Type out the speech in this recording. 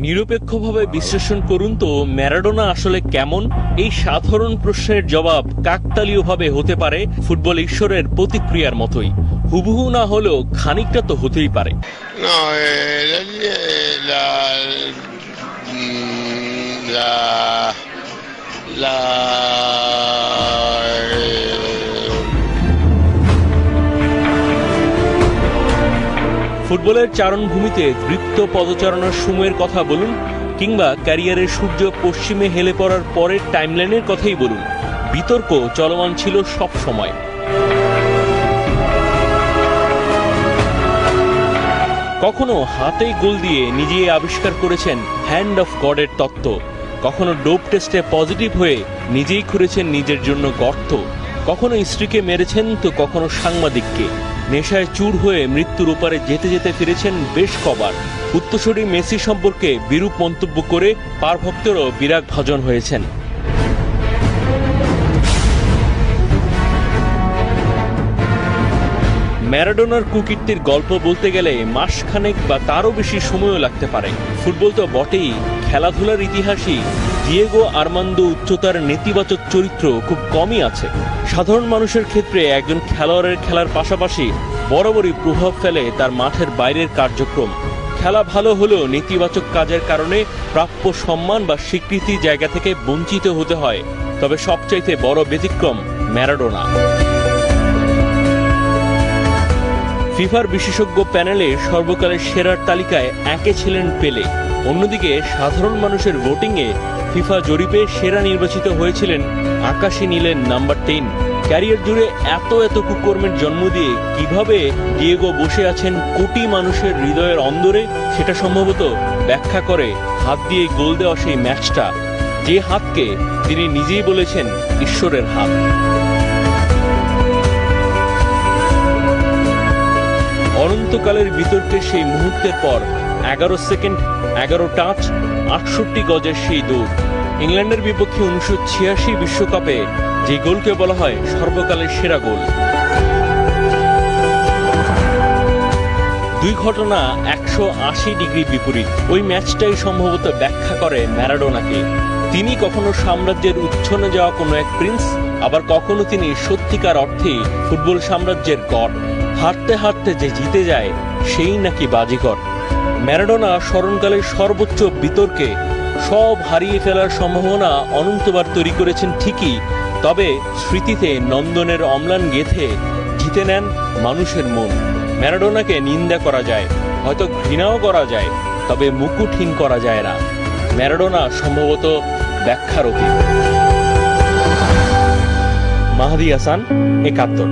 নিরপেক্ষভাবে বিশ্লেষণ করুন তো ম্যারাডোনা আসলে কেমন? এই সাধারণ প্রশ্নের জবাব কাকতালীয়ভাবে হতে পারে ফুটবল ঈশ্বরের প্রতিক্রিয়ার মতোই। হুবহু না হলেও খানিকটা তো হতেই পারে। No, eh, la, ফুটবলের চারণভূমিতে দৃপ্ত পদচারণার সময়ের কথা বলুন কিংবা ক্যারিয়ারের সূর্য পশ্চিমে হেলে পড়ার পরের টাইমলাইনের কথাই বলুন। বিতর্ক চলমান ছিল সব সময়। কখনো হাতে গোল দিয়ে নিজেই আবিষ্কার করেছেন হ্যান্ড অফ গডের তত্ত্ব। কখনো ডোপ টেস্টে পজিটিভ হয়ে নিজেই খুঁড়েছেন নিজের জন্য গর্ত। কখনো স্ত্রীকে মেরেছেন তো কখনো সাংবাদিককে। নেশায় চুর হয়ে মৃত্যুর ওপারে যেতে যেতে ফিরেছেন বেশ কবার। উত্তরসূরি মেসি সম্পর্কে বিরূপ মন্তব্য করে পার ভক্তেরও বিরাগ ভজন হয়েছেন। ম্যারাডোনার কুকীর্তির গল্প বলতে গেলে মাসখানেক বা তারও বেশি সময়ও লাগতে পারে। ফুটবল তো বটেই, খেলাধুলার ইতিহাসই। ডিয়েগো আর্মান্দো উচ্চতার নেতিবাচক চরিত্র খুব কমই আছে। সাধারণ মানুষের ক্ষেত্রে একজন খেলোয়াড়ের খেলার পাশাপাশি বরাবরই প্রভাব ফেলে তার মাঠের বাইরের কার্যক্রম। খেলা ভালো হলেও নেতিবাচক কাজের কারণে প্রাপ্য সম্মান বা স্বীকৃতি জায়গা থেকে বঞ্চিত হতে হয়। তবে সবচাইতে বড় ব্যতিক্রম ম্যারাডোনা। ফিফার বিশেষজ্ঞ প্যানেলে সর্বকালের সেরার তালিকায় একে ছিলেন পেলে। অন্যদিকে সাধারণ মানুষের ভোটিংয়ে ফিফা জরিপে সেরা নির্বাচিত হয়েছিলেন আকাশে নিলেন নাম্বার টেন ক্যারিয়ার জুড়ে এত এত কুকর্মের জন্ম দিয়ে কীভাবে ডিয়েগো বসে আছেন কোটি মানুষের হৃদয়ের অন্দরে, সেটা সম্ভবত ব্যাখ্যা করে হাত দিয়ে গোল দেওয়া সেই ম্যাচটা। যে হাতকে তিনি নিজেই বলেছেন ঈশ্বরের হাত। অনন্তকালের বিতর্কের সেই মুহূর্তের পর এগারো সেকেন্ড, এগারো টাচ, আটষট্টি গজের সেই দৌড়। ইংল্যান্ডের বিপক্ষে উনিশশো ছিয়াশি বিশ্বকাপে যে গোলকে বলা হয় সর্বকালের সেরা গোল। দুই ঘটনা একশো আশি ডিগ্রি বিপরীত। ওই ম্যাচটাই সম্ভবত ব্যাখ্যা করে ম্যারাডোনাকে। তিনি কখনো সাম্রাজ্যের উচ্ছনে যাওয়া কোনো এক প্রিন্স, আবার কখনো তিনি সত্যিকার অর্থে ফুটবল সাম্রাজ্যের গড়। হাঁটতে হাঁটতে যে জিতে যায়, সেই নাকি বাজিকর। ম্যারাডোনা স্মরণকালের সর্বোচ্চ বিতর্কে সব হারিয়ে ফেলার সম্ভাবনা অনন্তবার তৈরি করেছেন ঠিকই, তবে স্মৃতিতে নন্দনের অম্লান গেথে জিতে নেন মানুষের মন। ম্যারাডোনাকে নিন্দা করা যায়, হয়তো ঘৃণাও করা যায়, তবে মুকুটহীন করা যায় না। ম্যারাডোনা সম্ভবত ব্যাখ্যার অতীত। মাহাদি হাসান, একাত্তর।